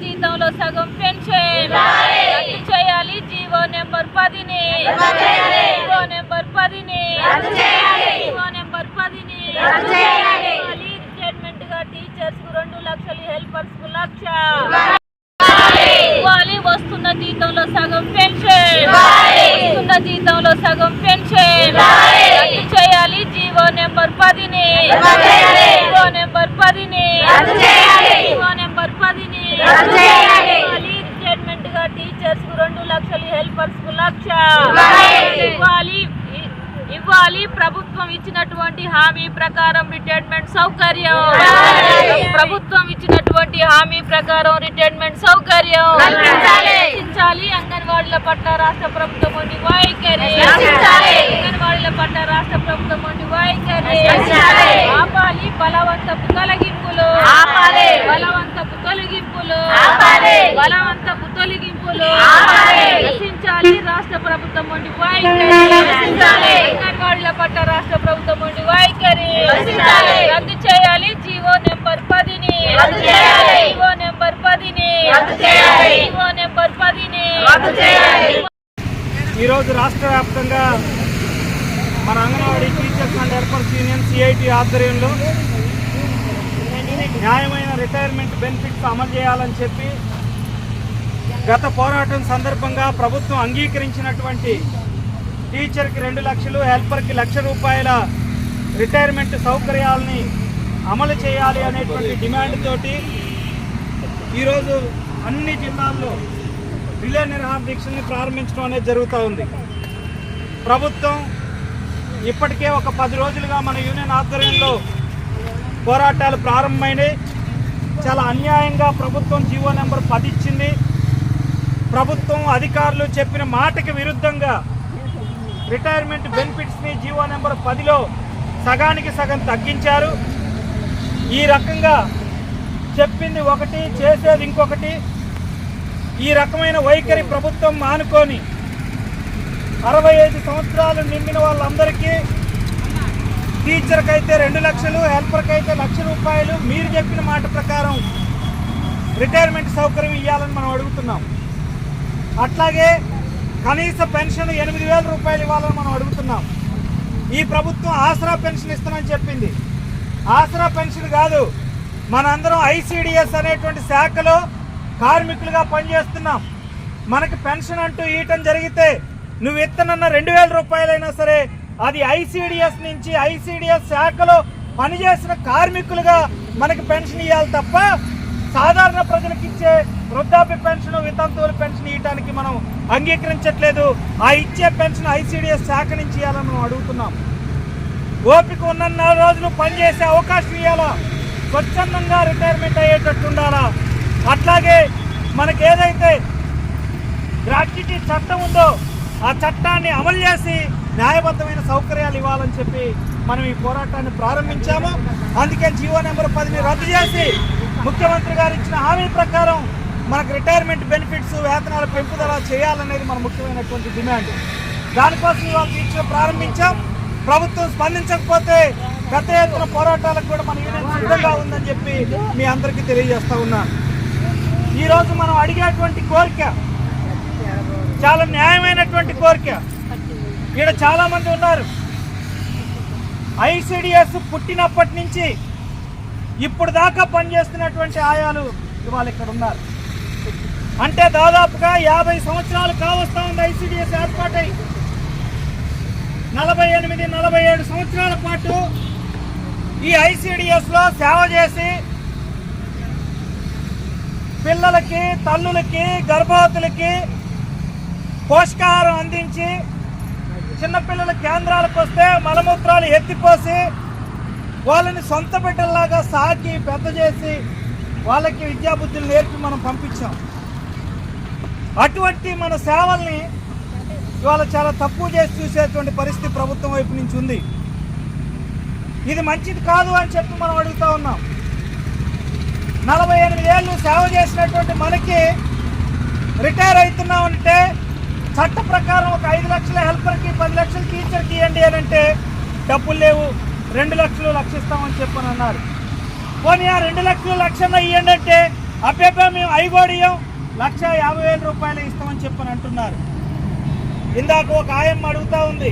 జీతంలో సగం పెన్షన్. రద్దు చేయాలి. జీవో నెంబర్ పదిని. జీవో నెంబర్ పదిని. జీవో నెంబర్ పదిని. రిటైర్మెంట్గా టీచర్స్కు రెండు లక్షలు హెల్పర్స్కు లక్ష. ఇవ్వాలి. వస్తున్న జీతంలో సగం పెన్షన్. వస్తున్న జీతంలో సగం పెన్షన్. రద్దు చేయాలి. జీవో నెంబర్ పదిని. జీవో నెంబర్ పదిని జీవో నెంబర్ పదిని ఇవ్వాలి రిటైర్మెంట్గా టీచర్స్కు రెండు లక్షలు హెల్పర్స్కు లక్ష. ఇవ్వాలి ఇవ్వాలి ప్రభుత్వం ఇచ్చినటువంటి హామీ ప్రకారం రిటైర్మెంట్ సౌకర్యం. ప్రభుత్వం ఇచ్చినటువంటి హామీ ప్రకారం రిటైర్మెంట్ సౌకర్యం. రక్షించాలి అంగన్వాడీల పట్ల రాష్ట్ర ప్రభుత్వం వైఖరి అంగన్వాడీల పట్ల రాష్ట్ర ప్రభుత్వం వైఖరి తొలగింపులు బలవంతపు తొలగింపులు రక్షించాలి రాష్ట్ర ప్రభుత్వం ఉండి వైఖరి. అంగన్వాడీల పట్ల రాష్ట్ర ప్రభుత్వం ఉండి వైఖరి. రద్దు చేయాలి జీవో నెంబర్ పదిని. జీవో నెంబర్ పదిని. జీవో నెంబర్ పదిని. ఈరోజు రాష్ట్ర వ్యాప్తంగా మన anganwadi teachers and helpers union C I T ఆధ్వర్యంలో న్యాయమైన రిటైర్మెంట్ బెనిఫిట్స్ అమలు చేయాలని చెప్పి గత పోరాటం సందర్భంగా ప్రభుత్వం అంగీకరించినటువంటి టీచర్కి రెండు లక్షలు హెల్పర్కి లక్ష రూపాయల రిటైర్మెంట్ సౌకర్యాలని అమలు చేయాలి అనేటువంటి డిమాండ్ తోటి ఈరోజు అన్ని జిల్లాల్లో రిలే నిరహార దీక్షల్ని ప్రారంభించడం అనేది జరుగుతూ ఉంది. ప్రభుత్వం ఇప్పటికే ఒక పది రోజులుగా మన యూనియన్ ఆధ్వర్యంలో పోరాటాలు ప్రారంభమైనాయి. చాలా అన్యాయంగా ప్రభుత్వం జీవో నెంబర్ పది ఇచ్చింది ప్రభుత్వం అధికారులు చెప్పిన మాటకి విరుద్ధంగా రిటైర్మెంట్ బెనిఫిట్స్ని జీవో నెంబర్ పదిలో సగానికి సగం తగ్గించారు. ఈ రకంగా చెప్పింది ఒకటి చేసేది ఇంకొకటి. ఈ రకమైన వైఖరి ప్రభుత్వం మానుకొని అరవై ఐదు సంవత్సరాలు నిండిన వాళ్ళందరికీ టీచర్కి అయితే రెండు లక్షలు హెల్పర్కి అయితే లక్ష రూపాయలు. మీరు చెప్పిన మాట ప్రకారం రిటైర్మెంట్ సౌకర్యం ఇవ్వాలని మనం అడుగుతున్నాం. అట్లాగే కనీస పెన్షన్ ఎనిమిది వేల రూపాయలు ఇవ్వాలని మనం అడుగుతున్నాం. ఈ ప్రభుత్వం ఆసరా పెన్షన్ ఇస్తామని చెప్పింది. ఆసరా పెన్షన్ కాదు మనందరం ఐసీడిఎస్ అనేటువంటి శాఖలో కార్మికులుగా పనిచేస్తున్నాం. మనకి పెన్షన్ అంటూ ఇవ్వటం జరిగితే నువ్వు ఇత్తనన్న రెండు వేల రూపాయలైనా సరే అది ఐసీడిఎస్ నుంచి ఐసీడిఎస్ శాఖలో పనిచేసిన కార్మికులుగా మనకి పెన్షన్ ఇవ్వాలి తప్ప సాధారణ ప్రజలకు ఇచ్చే వృద్ధాప్య పెన్షన్ వితంతువుల పెన్షన్ ఇవ్వడానికి మనం అంగీకరించట్లేదు. ఆ ఇచ్చే పెన్షన్ ఐసీడిఎస్ శాఖ నుంచి ఇవ్వాలని మనం అడుగుతున్నాం. ఓపిక ఉన్న రోజులు పనిచేసే అవకాశం ఇవ్వాలా స్వచ్ఛందంగా రిటైర్మెంట్ అయ్యేటట్టు ఉండాలా? అట్లాగే మనకేదైతే గ్రాట్యుటీ చట్టం ఉందో ఆ చట్టాన్ని అమలు చేసి న్యాయబద్ధమైన సౌకర్యాలు ఇవ్వాలని చెప్పి మనం ఈ పోరాటాన్ని ప్రారంభించాము. అందుకే జీవో నెంబర్ పదిని రద్దు చేసి ముఖ్యమంత్రి గారు ఇచ్చిన హామీ ప్రకారం మనకు రిటైర్మెంట్ బెనిఫిట్స్ వేతనాల పెంపుదల చేయాలనేది మన ముఖ్యమైనటువంటి డిమాండ్. దానికోసం ఇవాళ దీక్ష ప్రారంభించాం. ప్రభుత్వం స్పందించకపోతే పెద్ద ఎత్తున పోరాటాలకు కూడా మన యూనియన్ సిద్ధంగా ఉందని చెప్పి మీ అందరికీ తెలియజేస్తా ఉన్నాను ఈరోజు మనం అడిగేటువంటి కోరిక చాలా న్యాయమైనటువంటి కోరిక. ఇక్కడ చాలా మంది ఉన్నారు. ఐసిడిఎస్ పుట్టినప్పటి నుంచి ఇప్పుడు దాకా పనిచేస్తున్నటువంటి ఆయాలు ఇవాళ ఇక్కడ ఉన్నారు. అంటే దాదాపుగా యాభై సంవత్సరాలు కావస్తా ఉంది ఐసిడిఎస్ ఏర్పాటై. నలభై ఎనిమిది నలభై ఏడు సంవత్సరాల పాటు ఈ ఐసిడిఎస్లో సేవ చేసి పిల్లలకి తల్లులకి గర్భవతులకి పోషకాహారం అందించి చిన్నపిల్లల కేంద్రాలకు వస్తే మలమూత్రాలు ఎత్తిపోసి వాళ్ళని సొంత బిడ్డల్లాగా సాకి పెద్ద చేసి వాళ్ళకి విద్యాబుద్ధులు నేర్పి మనం పంపించాం. అటువంటి మన సేవల్ని ఇవాళ చాలా తక్కువ చేసి చూసేటువంటి పరిస్థితి ప్రభుత్వం వైపు నుంచి ఉంది. ఇది మంచిది కాదు అని చెప్పి మనం అడుగుతా ఉన్నాం. నలభై ఎనిమిది ఏళ్ళు సేవ చేసినటువంటి మనకి రిటైర్ అవుతున్నామంటే చట్ట ప్రకారం ఒక ఐదు లక్షల హెల్పర్కి పది లక్షలు టీచర్కి ఇవ్వండి అని అంటే డబ్బులు లేవు. రెండు లక్షలు లక్షిస్తామని చెప్పని అన్నారు. పోనీ ఆ రెండు లక్షలు లక్షన్న ఇవ్వండి అంటే అబ్బెబ్బే మేము ఐగోడియం లక్ష యాభై వేల రూపాయలు ఇస్తామని చెప్పని అంటున్నారు. ఇందాక ఒక ఆయమ్మ అడుగుతా ఉంది.